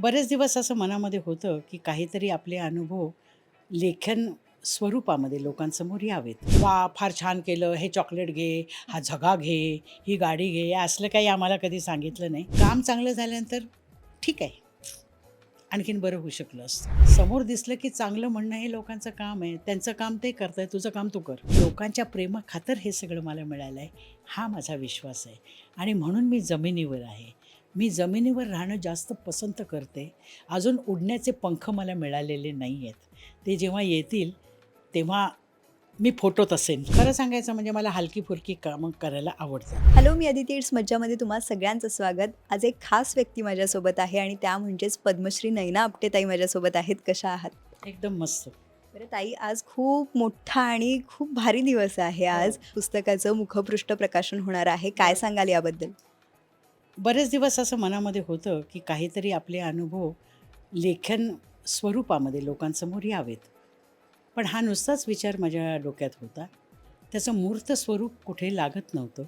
बरेच दिवस असं मनामध्ये होतं की काहीतरी आपले अनुभव लेखन स्वरूपामध्ये लोकांसमोर यावेत. वा फार छान केलं हे चॉकलेट घे हा झगा घे ही गाडी घे असलं काही आम्हाला कधी सांगितलं नाही. काम चांगलं झाल्यानंतर ठीक आहे. आणखीन बरं होऊ शकलं असतं. समोर दिसलं की चांगलं म्हणणं हे लोकांचं काम आहे. त्यांचं काम ते करत आहे तुझं काम तू कर. लोकांच्या प्रेमाखातर हे सगळं मला मिळालं आहे हा माझा विश्वास आहे. आणि म्हणून मी जमिनीवर आहे. मी जमिनीवर राहणं जास्त पसंत करते. अजून उडण्याचे पंख मला मिळालेले नाही आहेत ते जेव्हा येतील तेव्हा मी फोटोत असेन. खरं सांगायचं म्हणजे मला हलकी फुलकी कामं करायला आवडतात. हॅलो मी अदिती इट्स मज्जामध्ये तुम्हा सगळ्यांचं स्वागत. आज एक खास व्यक्ती माझ्यासोबत आहे आणि त्या म्हणजेच पद्मश्री नैना आपटे ताई माझ्यासोबत आहेत. कशा आहात? एकदम मस्त. बरं ताई आज खूप मोठा आणि खूप भारी दिवस आहे आज. पुस्तकाचं मुखपृष्ठ प्रकाशन होणार आहे. काय सांगाल याबद्दल? बरेच दिवस असं मनामध्ये होतं की काहीतरी आपले अनुभव लेखन स्वरूपामध्ये लोकांसमोर यावेत. पण हा नुसताच विचार माझ्या डोक्यात होता. त्याचं मूर्त स्वरूप कुठे लागत नव्हतं.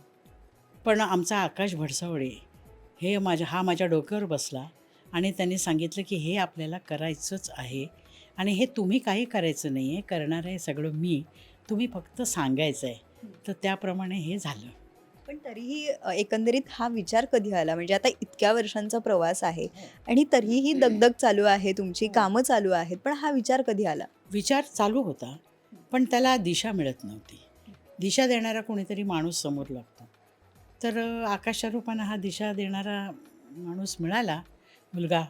पण आमचा आकाश भडसावळे हे माझ्या हा माझ्या डोक्यावर बसला आणि त्यांनी सांगितलं की हे आपल्याला करायचंच आहे आणि हे तुम्ही काही करायचं नाही आहे करणार आहे सगळं मी. तुम्ही फक्त सांगायचं आहे तर त्याप्रमाणे हे झालं. पण तरीही एकंदरीत हा विचार कधी आला? म्हणजे आता इतक्या वर्षांचा प्रवास आहे आणि तरीही दगदग चालू आहे तुमची कामं चालू आहेत पण हा विचार कधी आला? विचार चालू होता पण त्याला दिशा मिळत नव्हती. दिशा देणारा कोणीतरी माणूस समोर लागतो. तर आकाशच्या रूपानं हा दिशा देणारा माणूस मिळाला मुलगा.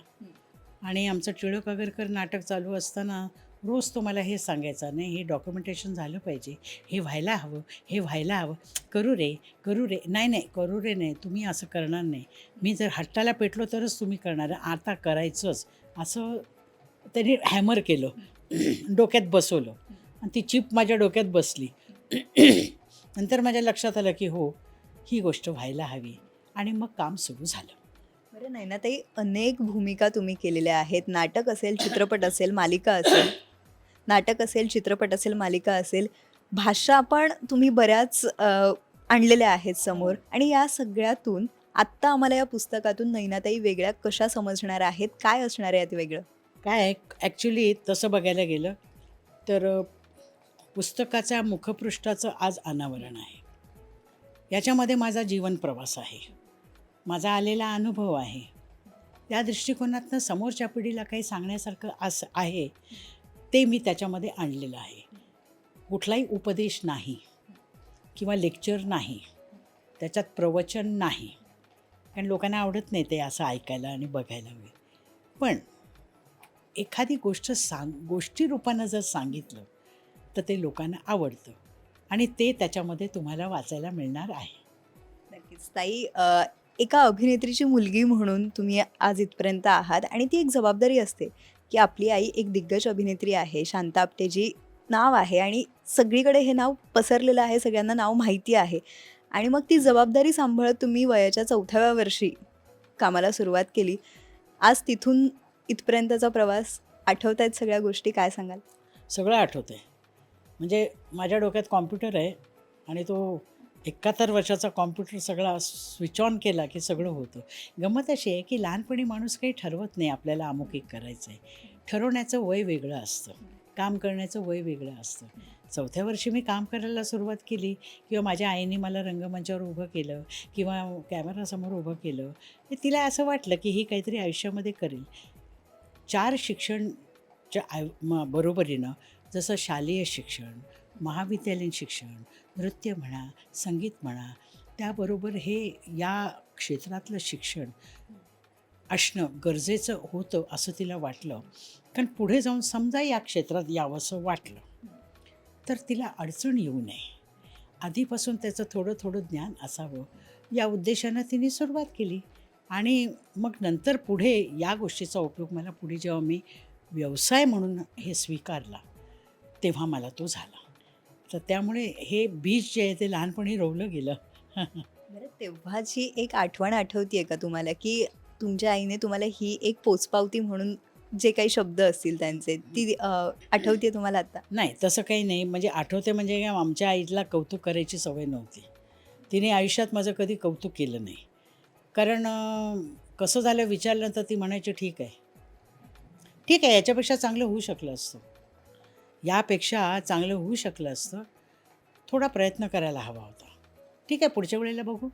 आणि आमचं टिळक आगरकर नाटक चालू असताना रोज तुम्हाला हे सांगायचा नाही हे डॉक्युमेंटेशन झालं पाहिजे. हे व्हायला हवं हे व्हायला हवं. करू रे करू रे. नाही नाही करू रे नाही. तुम्ही असं करणार नाही. मी जर हट्टाला पेटलो तरच तुम्ही करणार आता करायचंच. असं त्यांनी हॅमर केलं. डोक्यात बसवलं. आणि ती चिप माझ्या डोक्यात बसली. नंतर माझ्या लक्षात आलं की हो ही गोष्ट व्हायला हवी. आणि मग काम सुरू झालं. बरं नाही ना ताई अनेक भूमिका तुम्ही केलेल्या आहेत. नाटक असेल चित्रपट असेल मालिका असेल नाटक असेल चित्रपट असेल मालिका असेल भाषा पण तुम्ही बऱ्याच आणलेल्या आहेत समोर. आणि या सगळ्यातून आत्ता आम्हाला या पुस्तकातून नैनाताई वेगळ्या कशा समजणार आहेत? काय असणार आहे वेगळं? काय ॲक्च्युली तसं बघायला गेलं तर पुस्तकाच्या मुखपृष्ठाचं आज अनावरण आहे. याच्यामध्ये माझा जीवन प्रवास आहे. माझा आलेला अनुभव आहे. त्या दृष्टिकोनातनं समोरच्या पिढीला काही सांगण्यासारखं असं आहे. ते मी त्याच्यामध्ये आणलेलं आहे. कुठलाही उपदेश नाही किंवा लेक्चर नाही त्याच्यात प्रवचन नाही. कारण लोकांना आवडत नाही ते असं ऐकायला आणि बघायला वगैरे. पण एखादी गोष्ट सांग गोष्टी रूपानं जर सांगितलं तर ते लोकांना आवडतं. आणि ते त्याच्यामध्ये तुम्हाला वाचायला मिळणार आहे. नक्कीच. ताई अ, एका अभिनेत्रीची मुलगी म्हणून तुम्ही आज इथपर्यंत आहात आणि ती एक जबाबदारी असते. की आपली आई एक दिग्गज अभिनेत्री आहे शांता आपटेजी नाव आहे आणि सगळीकडे हे नाव पसरलेलं आहे सगळ्यांना नाव माहिती आहे. आणि मग ती जबाबदारी सांभाळत तुम्ही वयाच्या चौथ्याव्या वर्षी कामाला सुरुवात केली. आज तिथून इथपर्यंतचा प्रवास आठवत आहेत सगळ्या गोष्टी काय सांगाल? सगळं आठवतं आहे म्हणजे माझ्या डोक्यात कॉम्प्युटर आहे आणि तो एकाहत्तर वर्षाचा कॉम्प्युटर सगळा स्विच ऑन केला की सगळं होतं. गंमत अशी आहे की लहानपणी माणूस काही ठरवत नाही आपल्याला अमुक एक करायचं आहे ठरवण्याचं वय वेगळं असतं. काम करण्याचं वय वेगळं असतं. चौथ्या वर्षी मी काम करायला सुरुवात केली किंवा माझ्या आईने मला रंगमंचावर उभं केलं किंवा कॅमेरासमोर उभं केलं हे तिला असं वाटलं की ही काहीतरी आयुष्यामध्ये करेल. चार शिक्षणच्या आय म बरोबरीनं जसं शालेय शिक्षण महाविद्यालयीन शिक्षण नृत्य म्हणा संगीत म्हणा त्याबरोबर हे या क्षेत्रातलं शिक्षण असणं गरजेचं होतं असं तिला वाटलं. कारण पुढे जाऊन समजा या क्षेत्रात यावंसं वाटलं तर तिला अडचण येऊ नये. आधीपासून त्याचं थोडं थोडं ज्ञान असावं या उद्देशानं तिने सुरुवात केली. आणि मग नंतर पुढे या गोष्टीचा उपयोग मला पुढे जेव्हा मी व्यवसाय म्हणून हे स्वीकारला तेव्हा मला तो झाला. तर त्यामुळे हे बीज जे आहे ते लहानपणी रोवलं गेलं. बरं तेव्हाची एक आठवण आठवतीये का तुम्हाला? की तुमच्या आईने तुम्हाला ही एक पोचपावती म्हणून जे काही शब्द असतील त्यांचे ती अ, आठवतीये तुम्हाला आता? नाही तसं काही नाही. म्हणजे आठवते म्हणजे आमच्या आईला कौतुक करायची सवय नव्हती. तिने आयुष्यात माझं कधी कौतुक केलं नाही. कारण कसं झालं विचारलं तर ती म्हणायची ठीक आहे. ठीक आहे याच्यापेक्षा चांगलं होऊ शकलं असतं. यापेक्षा चांगलं होऊ शकलं असतं. थोडा प्रयत्न करायला हवा होता. ठीक आहे पुढच्या वेळेला बघू.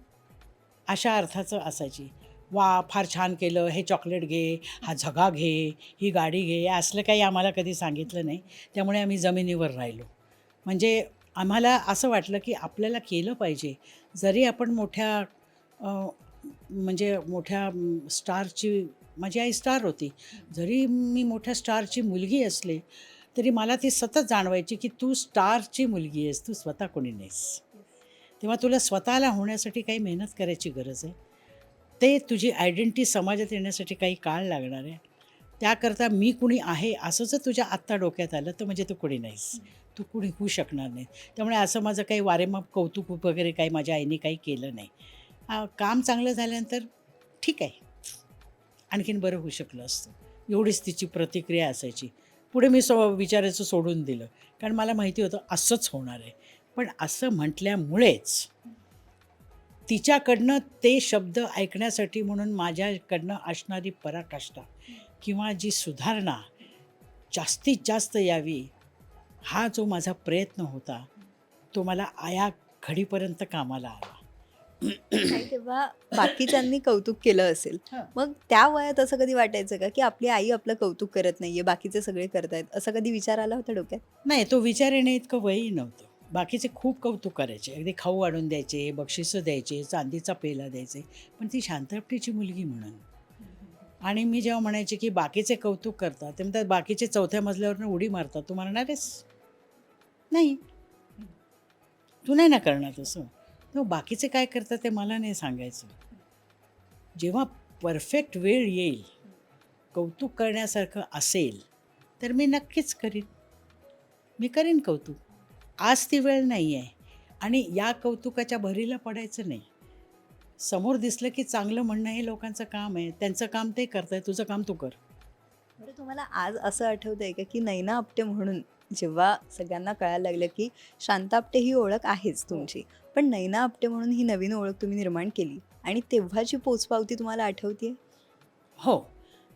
अशा अर्थाचं असायची. वा फार छान केलं हे चॉकलेट घे हा झगा घे ही गाडी घे असलं काही आम्हाला कधी सांगितलं नाही. त्यामुळे आम्ही जमिनीवर राहिलो. म्हणजे आम्हाला असं वाटलं की आपल्याला केलं पाहिजे. जरी आपण मोठ्या म्हणजे मोठ्या स्टारची माझी आई स्टार होती. जरी मी मोठ्या स्टारची मुलगी असले तरी मला ती सतत जाणवायची की तू स्टारची मुलगी आहेस तू स्वतः कोणी नाहीस. तेव्हा तुला स्वतःला होण्यासाठी काही मेहनत करायची गरज आहे. ते तुझी आयडेंटिटी समाजात येण्यासाठी काही काळ लागणार आहे. त्याकरता मी कुणी आहे असं जर तुझ्या आत्ता डोक्यात आलं तर म्हणजे तू कुणी नाहीस. तू कुणी होऊ शकणार नाही. त्यामुळे असं माझं काही वारेमाप कौतुक वगैरे काही माझ्या आईने काही केलं नाही. काम चांगलं झाल्यानंतर ठीक आहे. आणखीन बरं होऊ शकलं असतं. एवढीच तिची प्रतिक्रिया असायची. पुढे मी सो विचारायचं सोडून दिलं. कारण मला माहिती होतं असंच होणार आहे. पण असं म्हटल्यामुळेच तिच्याकडनं ते शब्द ऐकण्यासाठी म्हणून माझ्याकडनं असणारी पराकाष्ठा किंवा जी सुधारणा जास्तीत जास्त यावी हा जो माझा प्रयत्न होता तो मला आया घडीपर्यंत कामाला आला. तेव्हा बाकीच्यांनी कौतुक केलं असेल. हं. मग त्या वयात असं कधी वाटायचं का की आपली आई आपलं कौतुक करत नाहीये बाकीचे सगळे करतायत? असं कधी विचार आला होता डोक्यात? नाही तो विचार येणे इतकं वयही नव्हतं. बाकीचे खूप कौतुक करायचे. अगदी खाऊ आणून द्यायचे बक्षिसं द्यायचे चांदीचा पेला द्यायचे. पण ती शांतापटीची मुलगी म्हणून. आणि मी जेव्हा म्हणायचे की बाकीचे कौतुक करतात ते म्हणतात बाकीचे चौथ्या मजल्यावरनं उडी मारतात. तू म्हणणार आहेस नाही. तू नाही ना करणार तसं. तो बाकीचे काय करतात ते मला नाही सांगायचं. जेव्हा परफेक्ट वेळ येईल कौतुक करण्यासारखं असेल तर मी नक्कीच करीन. मी करीन कौतुक. आज ती वेळ नाही आहे आणि या कौतुकाच्या भरीला पडायचं नाही. समोर दिसलं की चांगलं म्हणणं हे लोकांचं काम आहे. त्यांचं काम ते करताय तुझं काम तू कर. बरं तुम्हाला आज असं आठवतं आहे का की नैना आपटे म्हणून? जेव्हा सगळ्यांना कळायला लागलं की शांता आपटे ही ओळख आहेच तुमची पण नैना आपटे म्हणून ही नवीन ओळख तुम्ही निर्माण केली आणि तेव्हाची पोचपावती तुम्हाला आठवतीये? हो.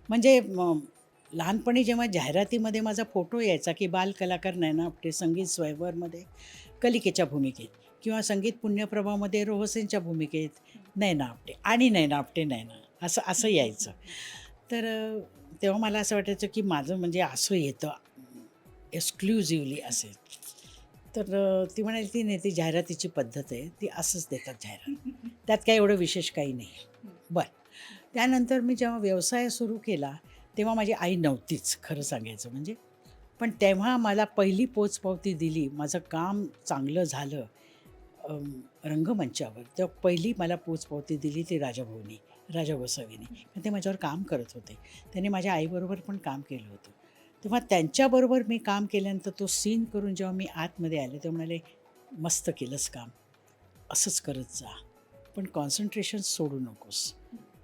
म्हणजे लहानपणी जेव्हा जाहिरातीमध्ये माझा फोटो यायचा की बालकलाकार नैना आपटे संगीत स्वयंवरमध्ये कलिकेच्या भूमिकेत किंवा संगीत पुण्यप्रभामध्ये रोहसेनच्या भूमिकेत नैना आपटे आणि नैना आपटे नैना असं असं यायचं. तर तेव्हा मला असं वाटायचं की माझं म्हणजे असं येतं. एक्सक्लुझिव्हली असेल. तर ती म्हणाली ती नाही ती जाहिरातीची पद्धत आहे ती असंच देतात जाहिरात. त्यात काही एवढं विशेष काही नाही. बरं. त्यानंतर मी जेव्हा व्यवसाय सुरू केला तेव्हा माझी आई नव्हतीच खरं सांगायचं म्हणजे. पण तेव्हा मला पहिली पोचपावती दिली माझं काम चांगलं झालं रंगमंचावर. तेव्हा पहिली मला पोचपावती दिली ती राजाभाऊनी राजा गोसावीने. ते माझ्यावर काम करत होते. त्यांनी माझ्या आईबरोबर पण काम केलं होतं. तेव्हा त्यांच्याबरोबर मी काम केल्यानंतर तो सीन करून जेव्हा मी आतमध्ये आले तेव्हा म्हणाले मस्त केलंस काम. असंच करत जा. पण कॉन्सन्ट्रेशन सोडू नकोस.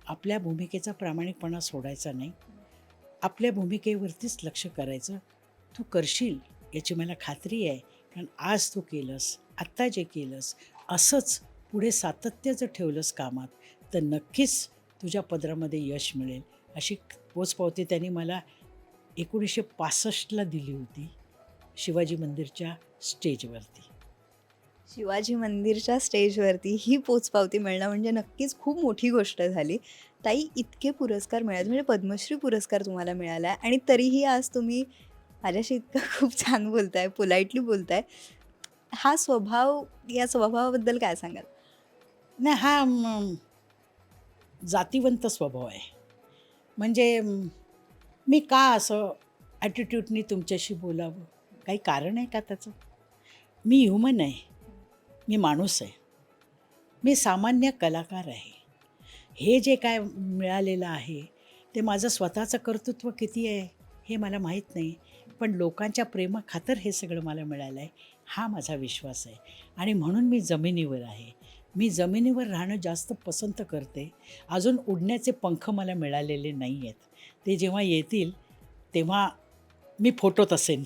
आपल्या भूमिकेचा प्रामाणिकपणा सोडायचा नाही. आपल्या भूमिकेवरतीच लक्ष करायचं. तू करशील याची मला खात्री आहे. कारण आज तू केलंस आत्ता जे केलंस असंच पुढे सातत्य जर ठेवलंस कामात. तर नक्कीच तुझ्या पदरामध्ये यश मिळेल. अशी पोचपावती त्यांनी मला एकोणीसशे पासष्टला दिली होती शिवाजी मंदिरच्या स्टेजवरती शिवाजी मंदिरच्या स्टेजवरती ही पोचपावती मिळणं म्हणजे नक्कीच खूप मोठी गोष्ट झाली. ताई इतके पुरस्कार मिळाले म्हणजे पद्मश्री पुरस्कार तुम्हाला मिळाला आहे आणि तरीही आज तुम्ही माझ्याशी इतकं खूप छान बोलताय पोलाइटली बोलताय. हा स्वभाव या स्वभावाबद्दल काय सांगाल? नाही हा जातीवंत स्वभाव आहे. म्हणजे मी का असं ॲटिट्यूडनी तुमच्याशी बोलावं? काही कारण आहे का त्याचं? मी ह्युमन आहे. मी माणूस आहे. मी सामान्य कलाकार आहे. हे जे काय मिळालेलं आहे ते माझं स्वतःचं कर्तृत्व किती आहे हे मला माहीत नाही. पण लोकांच्या प्रेमाखातर हे सगळं मला मिळालं आहे हा माझा विश्वास आहे. आणि म्हणून मी जमिनीवर आहे. मी जमिनीवर राहणं जास्त पसंत करते. अजून उडण्याचे पंख मला मिळालेले नाही आहेत ते जेव्हा येतील तेव्हा मी फोटोत असेन.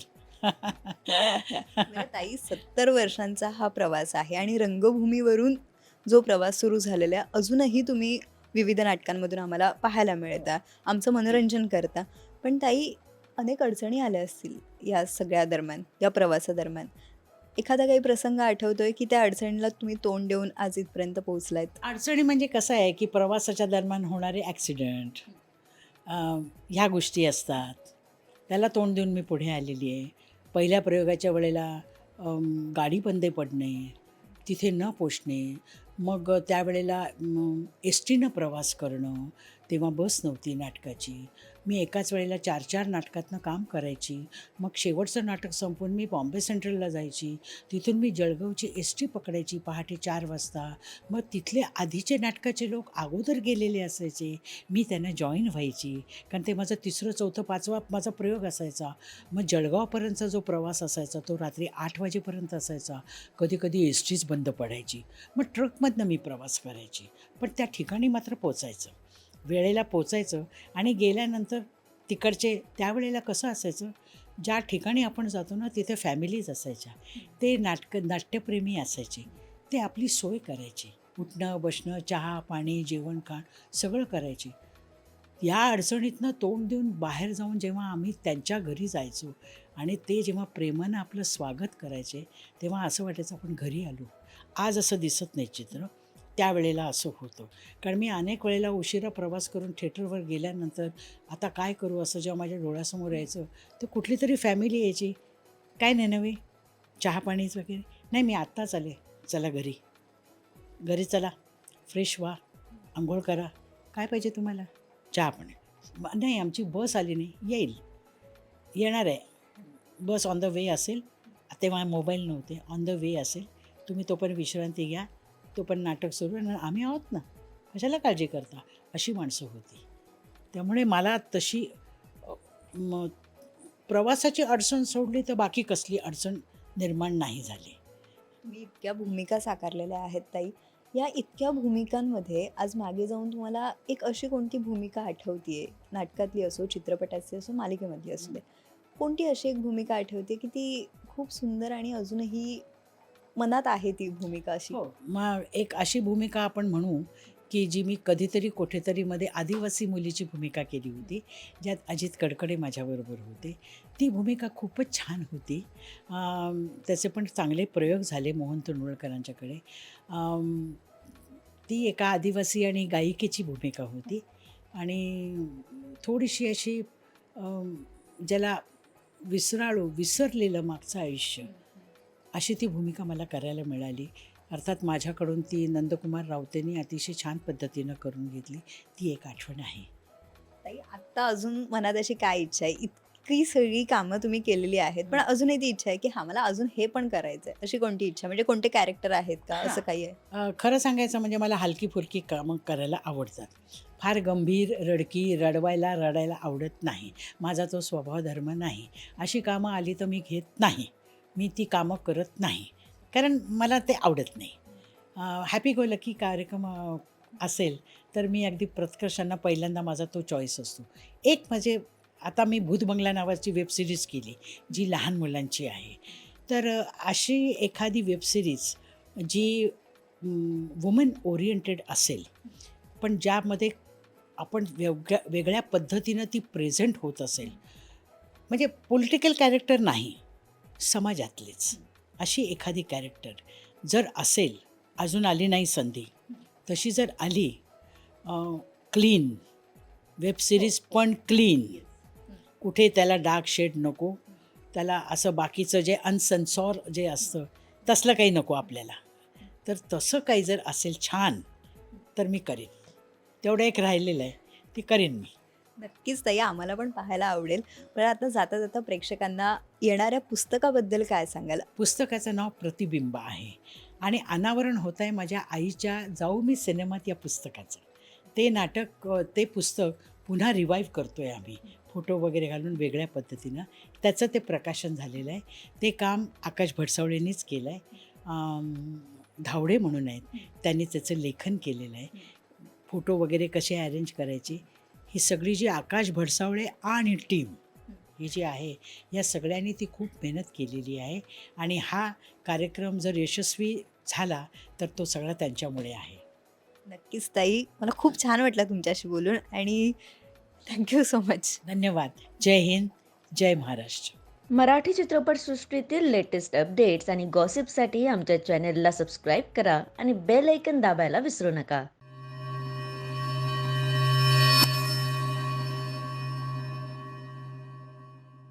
ताई सत्तर वर्षांचा हा प्रवास आहे आणि रंगभूमीवरून जो प्रवास सुरू झालेला आहे अजूनही तुम्ही विविध नाटकांमधून आम्हाला पाहायला मिळता आमचं मनोरंजन करता. पण ताई अनेक अडचणी आल्या असतील या सगळ्या दरम्यान या प्रवासादरम्यान एखादा काही प्रसंग आठवतोय की त्या अडचणीला तुम्ही तोंड देऊन आज इथपर्यंत पोहोचलायत? अडचणी म्हणजे कसं आहे की प्रवासाच्या दरम्यान होणारे ॲक्सिडेंट ह्या गोष्टी असतात. त्याला तोंड देऊन मी पुढे आलेली आहे. पहिल्या प्रयोगाच्या वेळेला गाडी बंदे पडणे तिथे न पोचणे मग त्यावेळेला एस टीनं प्रवास करणं तेव्हा बस नव्हती नाटकाची. मी एकाच वेळेला चार चार नाटकातनं काम करायची. मग शेवटचं नाटक संपून मी बॉम्बे सेंट्रलला जायची. तिथून मी जळगावची एस टी पकडायची पहाटे चार वाजता. मग तिथले आधीचे नाटकाचे लोक अगोदर गेलेले असायचे. मी त्यांना जॉईन व्हायची. कारण ते माझं तिसरं चौथं पाचवा माझा प्रयोग असायचा. मग जळगावपर्यंतचा जो प्रवास असायचा तो रात्री आठ वाजेपर्यंत असायचा. कधी कधी एस टीच बंद पडायची. मग ट्रकमधनं मी प्रवास करायची. पण त्या ठिकाणी मात्र पोचायचं. वेळेला पोचायचं आणि गेल्यानंतर तिकडचे त्यावेळेला कसं असायचं? ज्या ठिकाणी आपण जातो ना तिथे फॅमिलीज असायच्या. ते नाटक नाट्यप्रेमी असायचे. ते आपली सोय करायची. उठणं बसणं चहा पाणी जेवण खाण सगळं करायचे. या अडचणीतनं तोंड देऊन बाहेर जाऊन जेव्हा आम्ही त्यांच्या घरी जायचो आणि ते जेव्हा प्रेमानं आपलं स्वागत करायचे तेव्हा असं वाटायचं आपण घरी आलो. आज असं दिसत नाही चित्र. त्यावेळेला असं होतं. कारण मी अनेक वेळेला उशिरा प्रवास करून थिएटरवर गेल्यानंतर आता काय करू असं जेव्हा माझ्या डोळ्यासमोर यायचं तर कुठली तरी फॅमिली यायची. काय नाही नव्हे चहा पाणीच वगैरे? नाही मी आत्ताच आले. चला घरी. घरी चला. फ्रेश व्हा. आंघोळ करा. काय पाहिजे तुम्हाला? चहा पाणी. नाही आमची बस आली नाही. येईल. येणार आहे. बस ऑन द वे असेल. तेव्हा मोबाईल नव्हते. ऑन द वे असेल. तुम्ही तोपर्यंत विश्रांती घ्या. तो पण नाटक सुरू आहे आम्ही आहोत ना. कशाला काळजी करता? अशी माणसं होती. त्यामुळे मला तशी प्रवासाची अडचण सोडली तर बाकी कसली अडचण निर्माण नाही झाली. तुम्ही इतक्या भूमिका साकारलेल्या आहेत ताई. या इतक्या भूमिकांमध्ये आज मागे जाऊन तुम्हाला एक अशी कोणती भूमिका आठवतीये? नाटकातली असो चित्रपटातली असो मालिकेमधली असू दे. कोणती अशी एक भूमिका आठवते की ती खूप सुंदर आणि अजूनही मनात आहे ती भूमिका अशी? हो, मग एक अशी भूमिका आपण म्हणू की जी मी कधीतरी कुठेतरीमध्ये आदिवासी मुलीची भूमिका केली होती ज्यात अजित कडकडे माझ्याबरोबर होते. ती भूमिका खूपच छान होती. त्याचे पण चांगले प्रयोग झाले मोहन तोंडवळकरांच्याकडे ती एका आदिवासी आणि गायिकेची भूमिका होती. आणि थोडीशी अशी ज्याला विसराळू विसरलेलं मागचं आयुष्य अशी ती भूमिका मला करायला मिळाली. अर्थात माझ्याकडून ती नंदकुमार रावतेंनी अतिशय छान पद्धतीनं करून घेतली. ती एक आठवण आहे. ताई आत्ता अजून मनात अशी काय इच्छा आहे? इतकी सगळी कामं तुम्ही केलेली आहेत पण अजूनही ती इच्छा आहे की हा मला अजून हे पण करायचं आहे. अशी कोणती इच्छा? म्हणजे कोणते कॅरेक्टर आहेत का? असं काही आहे? खरं सांगायचं म्हणजे मला हलकी फुलकी कामं करायला आवडतात. फार गंभीर रडकी रडवायला रडायला आवडत नाही. माझा तो स्वभाव धर्म नाही. अशी कामं आली तर मी घेत नाही. मी ती कामं करत नाही. कारण मला ते आवडत नाही. हॅपी गो लकी कार्यक्रम असेल तर मी अगदी प्रत्कर्षांना पहिल्यांदा माझा तो चॉईस असतो. एक म्हणजे आता मी भूत बंगला नावाची वेबसिरीज केली जी लहान मुलांची आहे. तर अशी एखादी वेबसिरीज जी वुमन ओरिएंटेड असेल पण ज्यामध्ये आपण वेगळ्या वेगळ्या पद्धतीनं ती प्रेझेंट होत असेल म्हणजे पॉलिटिकल कॅरेक्टर नाही समाजातलेच. अशी एखादी कॅरेक्टर जर असेल अजून आली नाही संधी तशी जर आली क्लीन वेबसिरीज पण क्लीन कुठे त्याला डार्क शेड नको त्याला असं बाकीचं जे अनसन्सॉर जे असतं तसलं काही नको आपल्याला. तर तसं काही जर असेल छान तर मी करेन. तेवढं एक राहिलेलं आहे ते करेन मी. नक्कीच तया आम्हाला पण पाहायला आवडेल. पण आता जाता जाता प्रेक्षकांना येणाऱ्या पुस्तकाबद्दल काय सांगाल? पुस्तकाचं नाव प्रतिबिंब आहे. आणि अनावरण होत आहे माझ्या आईच्या जाऊ मी सिनेमात या पुस्तकाचं. ते नाटक ते पुस्तक पुन्हा रिवाईव्ह करतो आहे आम्ही. फोटो वगैरे घालून वेगळ्या पद्धतीनं. त्याचं ते प्रकाशन झालेलं आहे. ते काम आकाश भडसावळेंनीच केलं आहे धावडे म्हणून आहेत. त्यांनी त्याचं लेखन केलेलं आहे. फोटो वगैरे कसे अरेंज करायचे? ही सगळी जी आकाश भडसावळे आणि टीम ही जी आहे या सगळ्यांनी ती खूप मेहनत केलेली आहे. आणि हा कार्यक्रम जर यशस्वी झाला तर तो सगळा त्यांच्यामुळे आहे. नक्कीच ताई. मला खूप छान वाटलं तुमच्याशी बोलून आणि थँक्यू सो मच धन्यवाद. जय हिंद जय महाराष्ट्र. मराठी चित्रपटसृष्टीतील लेटेस्ट अपडेट्स आणि गॉसिपसाठी आमच्या चॅनेलला सबस्क्राईब करा आणि बेल ऐकन दाबायला विसरू नका.